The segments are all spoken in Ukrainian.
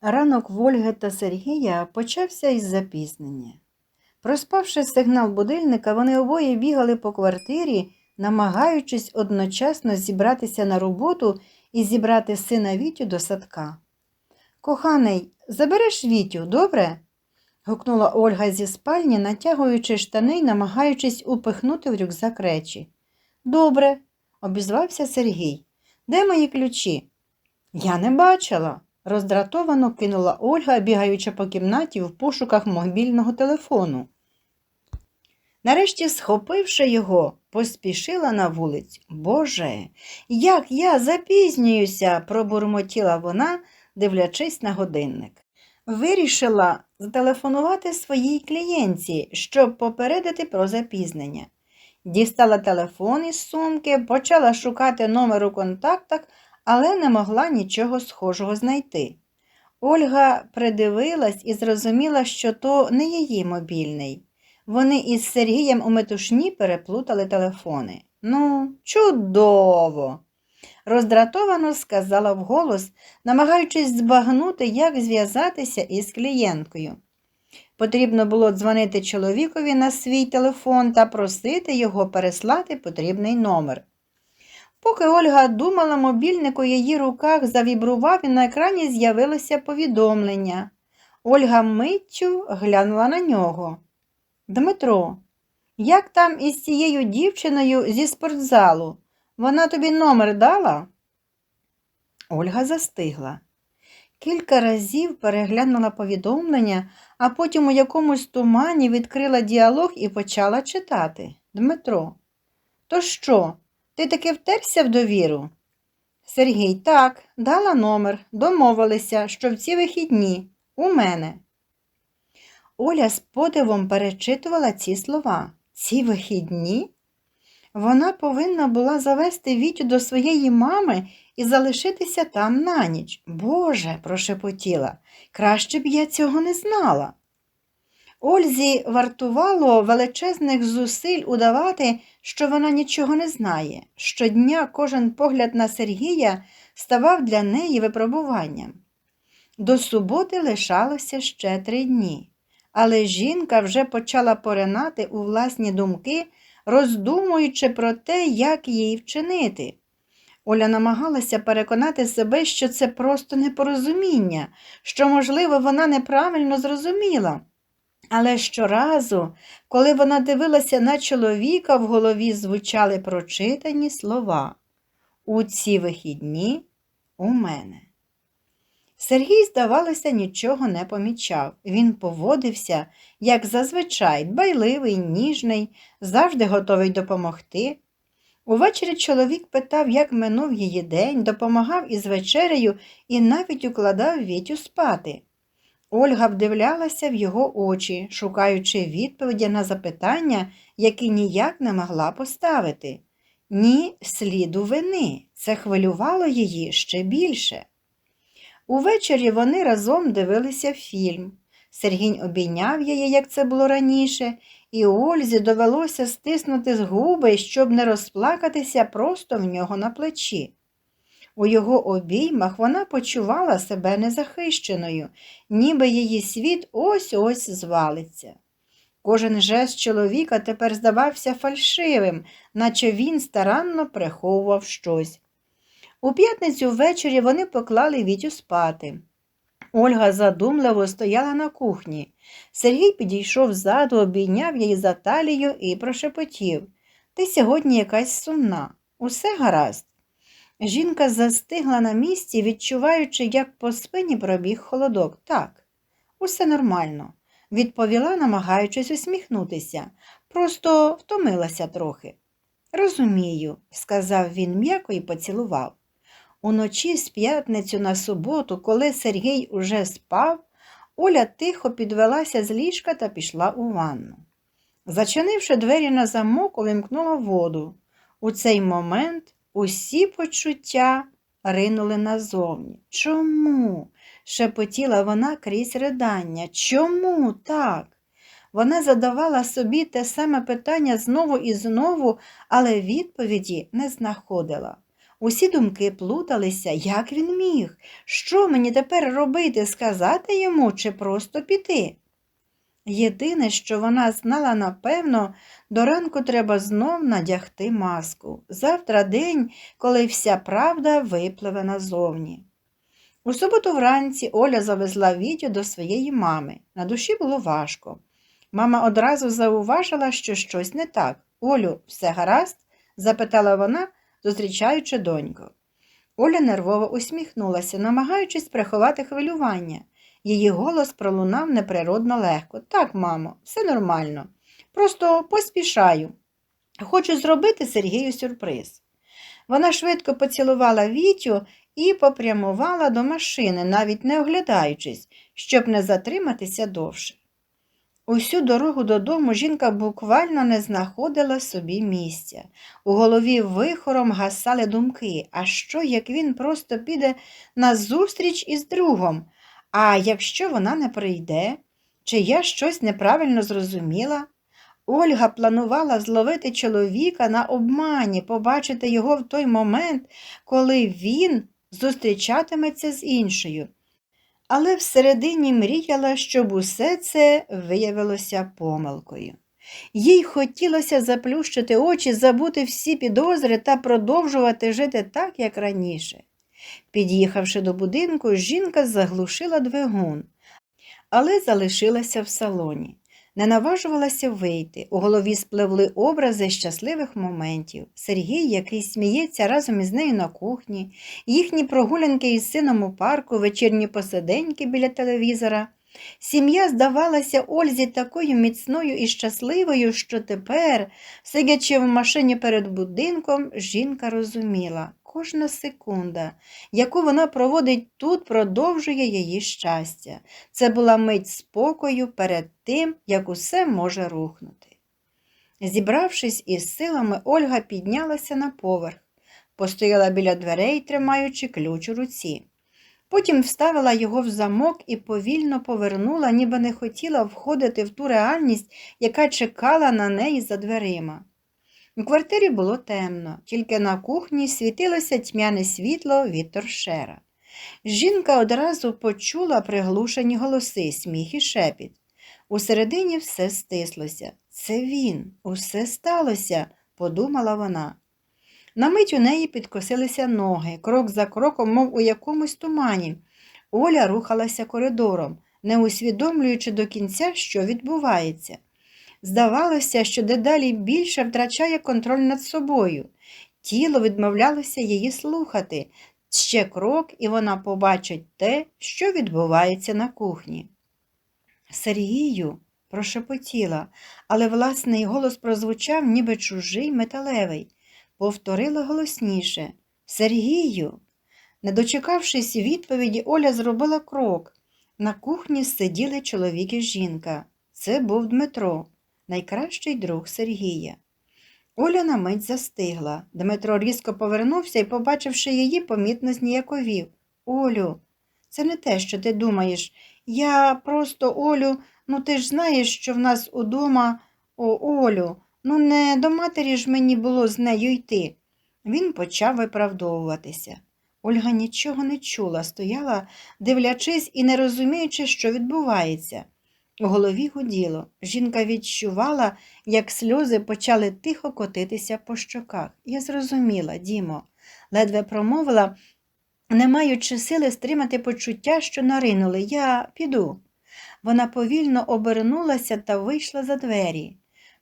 Ранок Вольги та Сергія почався із запізнення. Проспавши сигнал будильника, вони обоє бігали по квартирі, намагаючись одночасно зібратися на роботу і зібрати сина Вітю до садка. Коханий, забереш Вітю, добре? гукнула Ольга зі спальні, натягуючи штани й намагаючись упихнути в рюкзак речі. Добре, обізвався Сергій. Де мої ключі? Я не бачила, роздратовано кинула Ольга, бігаючи по кімнаті в пошуках мобільного телефону. Нарешті, схопивши його, поспішила на вулицю. Боже, як я запізнююся, пробурмотіла вона, дивлячись на годинник. Вирішила зателефонувати своїй клієнтці, щоб попередити про запізнення. Дістала телефон із сумки, почала шукати номер у контактах, але не могла нічого схожого знайти. Ольга придивилась і зрозуміла, що то не її мобільний. Вони із Сергієм у метушні переплутали телефони. Ну, чудово! роздратовано сказала вголос, намагаючись збагнути, як зв'язатися із клієнткою. Потрібно було дзвонити чоловікові на свій телефон та просити його переслати потрібний номер. Поки Ольга думала, мобільник у її руках завібрував і на екрані з'явилося повідомлення. Ольга миттю глянула на нього. Дмитро, як там із цією дівчиною зі спортзалу? Вона тобі номер дала? Ольга застигла. Кілька разів переглянула повідомлення, а потім у якомусь тумані відкрила діалог і почала читати. Дмитро, то що, ти таки втерся в довіру? Сергій, так, дала номер, домовилися, що в ці вихідні у мене. Оля з подивом перечитувала ці слова. Ці вихідні? Вона повинна була завести Вітю до своєї мами і залишитися там на ніч. Боже, прошепотіла, краще б я цього не знала. Ользі вартувало величезних зусиль удавати, що вона нічого не знає. Щодня кожен погляд на Сергія ставав для неї випробуванням. До суботи лишалося ще три дні, але жінка вже почала поринати у власні думки, роздумуючи про те, як їй вчинити. Оля намагалася переконати себе, що це просто непорозуміння, що, можливо, вона неправильно зрозуміла. Але щоразу, коли вона дивилася на чоловіка, в голові звучали прочитані слова У ці вихідні у мене. Сергій, здавалося, нічого не помічав. Він поводився, як зазвичай, дбайливий, ніжний, завжди готовий допомогти. Увечері чоловік питав, як минув її день, допомагав із вечерею і навіть укладав Вітю спати. Ольга вдивлялася в його очі, шукаючи відповіді на запитання, які ніяк не могла поставити. Ні, сліду вини. Це хвилювало її ще більше. Увечері вони разом дивилися фільм. Сергінь обійняв її, як це було раніше, і Ользі довелося стиснути з губи, щоб не розплакатися просто в нього на плечі. У його обіймах вона почувала себе незахищеною, ніби її світ ось ось звалиться. Кожен жест чоловіка тепер здавався фальшивим, наче він старанно приховував щось. У п'ятницю ввечері вони поклали Вітю спати. Ольга задумливо стояла на кухні. Сергій підійшов ззаду, обійняв її за талію і прошепотів Ти сьогодні якась сумна. Усе гаразд. Жінка застигла на місці, відчуваючи, як по спині пробіг холодок. Так, усе нормально, відповіла, намагаючись усміхнутися. Просто втомилася трохи. Розумію, сказав він м'яко і поцілував. Уночі з п'ятницю на суботу, коли Сергій уже спав, Оля тихо підвелася з ліжка та пішла у ванну. Зачинивши двері на замок, увімкнула воду. У цей момент усі почуття ринули назовні. Чому? шепотіла вона крізь ридання. Чому так? Вона задавала собі те саме питання знову і знову, але відповіді не знаходила. Усі думки плуталися, як він міг. Що мені тепер робити, сказати йому чи просто піти? Єдине, що вона знала напевно, до ранку треба знов надягти маску. Завтра день, коли вся правда випливе назовні. У суботу вранці Оля завезла Вітю до своєї мами. На душі було важко. Мама одразу зауважила, що щось не так. Олю, все гаразд? запитала вона, зустрічаючи доньку. Оля нервово усміхнулася, намагаючись приховати хвилювання. Її голос пролунав неприродно легко. Так, мамо, все нормально. Просто поспішаю. Хочу зробити Сергію сюрприз. Вона швидко поцілувала Вітю і попрямувала до машини, навіть не оглядаючись, щоб не затриматися довше. Усю дорогу додому жінка буквально не знаходила собі місця. У голові вихором гасали думки, а що, як він просто піде на зустріч із другом? А якщо вона не прийде, чи я щось неправильно зрозуміла? Ольга планувала зловити чоловіка на обмані, побачити його в той момент, коли він зустрічатиметься з іншою. Але всередині мріяла, щоб усе це виявилося помилкою. Їй хотілося заплющити очі, забути всі підозри та продовжувати жити так, як раніше. Під'їхавши до будинку, жінка заглушила двигун, але залишилася в салоні. Не наважувалася вийти. У голові спливли образи щасливих моментів. Сергій, який сміється разом із нею на кухні, їхні прогулянки із сином у парку, вечірні посиденьки біля телевізора. Сім'я здавалася Ользі такою міцною і щасливою, що тепер, сидячи в машині перед будинком, жінка розуміла, кожна секунда, яку вона проводить тут, продовжує її щастя. Це була мить спокою перед тим, як усе може рухнути. Зібравшись із силами, Ольга піднялася на поверх, постояла біля дверей, тримаючи ключ у руці. Потім вставила його в замок і повільно повернула, ніби не хотіла входити в ту реальність, яка чекала на неї за дверима. У квартирі було темно, тільки на кухні світилося тьмяне світло від торшера. Жінка одразу почула приглушені голоси, сміх і шепіт. Усередині все стислося. Це він, усе сталося, подумала вона. На мить у неї підкосилися ноги, крок за кроком, мов у якомусь тумані. Оля рухалася коридором, не усвідомлюючи до кінця, що відбувається. Здавалося, що дедалі більше втрачає контроль над собою. Тіло відмовлялося її слухати. Ще крок, і вона побачить те, що відбувається на кухні. Сергію, прошепотіла, але власний голос прозвучав, ніби чужий металевий. Повторила голосніше Сергію. Не дочекавшись відповіді, Оля зробила крок. На кухні сиділи чоловік і жінка. Це був Дмитро, найкращий друг Сергія. Оля на мить застигла. Дмитро різко повернувся і, побачивши її, помітно зніяковів. Олю, це не те, що ти думаєш. Я просто, Олю, ну ти ж знаєш, що в нас удома, о, Олю, ну не до матері ж мені було з нею йти. Він почав виправдовуватися. Ольга нічого не чула, стояла, дивлячись і не розуміючи, що відбувається. У голові гуділо. Жінка відчувала, як сльози почали тихо котитися по щоках. Я зрозуміла, Дімо, ледве промовила, не маючи сили стримати почуття, що наринули. Я піду. Вона повільно обернулася та вийшла за двері.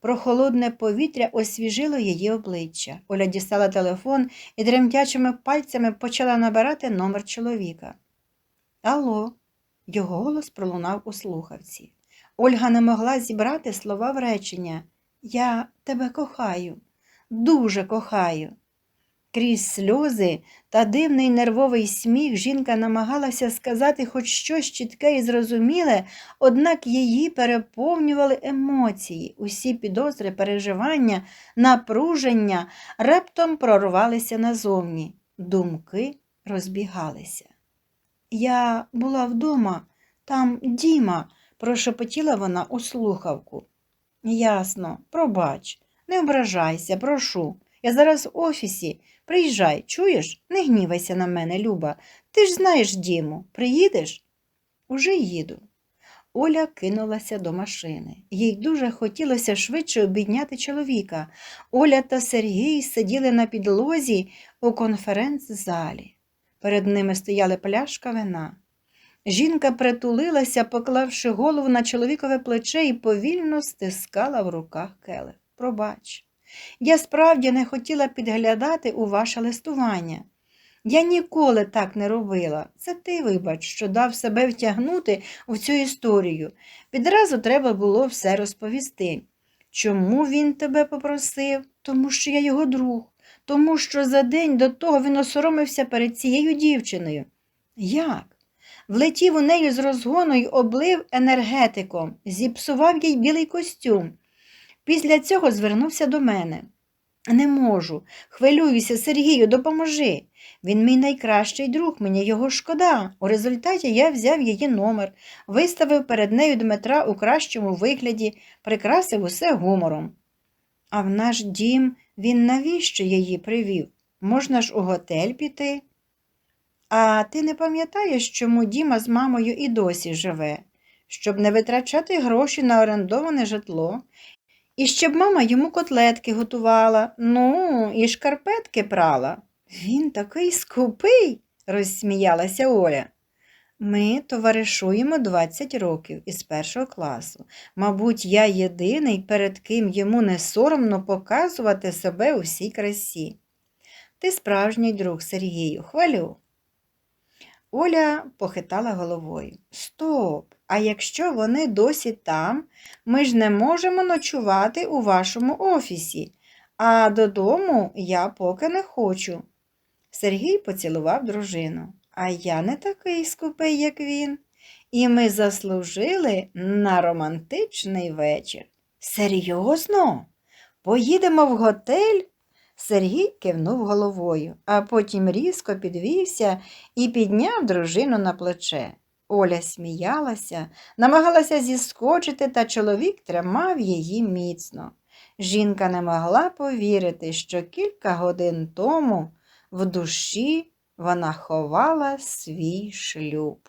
Прохолодне повітря освіжило її обличчя. Оля дістала телефон і тремтячими пальцями почала набирати номер чоловіка. Алло, його голос пролунав у слухавці. Ольга не могла зібрати слова в речення. Я тебе кохаю, дуже кохаю. Крізь сльози та дивний нервовий сміх жінка намагалася сказати хоч щось чітке і зрозуміле, однак її переповнювали емоції, усі підозри, переживання, напруження раптом прорвалися назовні, думки розбігалися. Я була вдома, там Діма, прошепотіла вона у слухавку. Ясно, пробач, не ображайся, прошу. Я зараз в офісі. Приїжджай, чуєш? Не гнівайся на мене, Люба. Ти ж знаєш Діму. Приїдеш? Уже їду. Оля кинулася до машини. Їй дуже хотілося швидше обідняти чоловіка. Оля та Сергій сиділи на підлозі у конференц-залі. Перед ними стояли пляшка вина. Жінка притулилася, поклавши голову на чоловікове плече і повільно стискала в руках келих. Пробач, я справді не хотіла підглядати у ваше листування. Я ніколи так не робила. Це ти, вибач, що дав себе втягнути в цю історію. Відразу треба було все розповісти. Чому він тебе попросив? Тому що я його друг, тому що за день до того він осоромився перед цією дівчиною. Як? Влетів у неї з розгону й облив енергетиком, зіпсував їй білий костюм. Після цього звернувся до мене. Не можу, хвилююся, Сергію, допоможи. Він мій найкращий друг, мені його шкода. У результаті я взяв її номер, виставив перед нею Дмитра у кращому вигляді, прикрасив усе гумором. А в наш дім він навіщо її привів? Можна ж у готель піти? А ти не пам'ятаєш, чому Діма з мамою і досі живе? Щоб не витрачати гроші на орендоване житло, і щоб мама йому котлетки готувала, ну, і шкарпетки прала. Він такий скупий, розсміялася Оля. Ми товаришуємо 20 років із першого класу. Мабуть, я єдиний, перед ким йому не соромно показувати себе у всій красі. Ти справжній друг Сергію, хвалю. Оля похитала головою. Стоп! А якщо вони досі там, ми ж не можемо ночувати у вашому офісі, а додому я поки не хочу. Сергій поцілував дружину. А я не такий скупий, як він. І ми заслужили на романтичний вечір. Серйозно? Поїдемо в готель? Сергій кивнув головою, а потім різко підвівся і підняв дружину на плече. Оля сміялася, намагалася зіскочити, та чоловік тримав її міцно. Жінка не могла повірити, що кілька годин тому в душі вона ховала свій шлюб.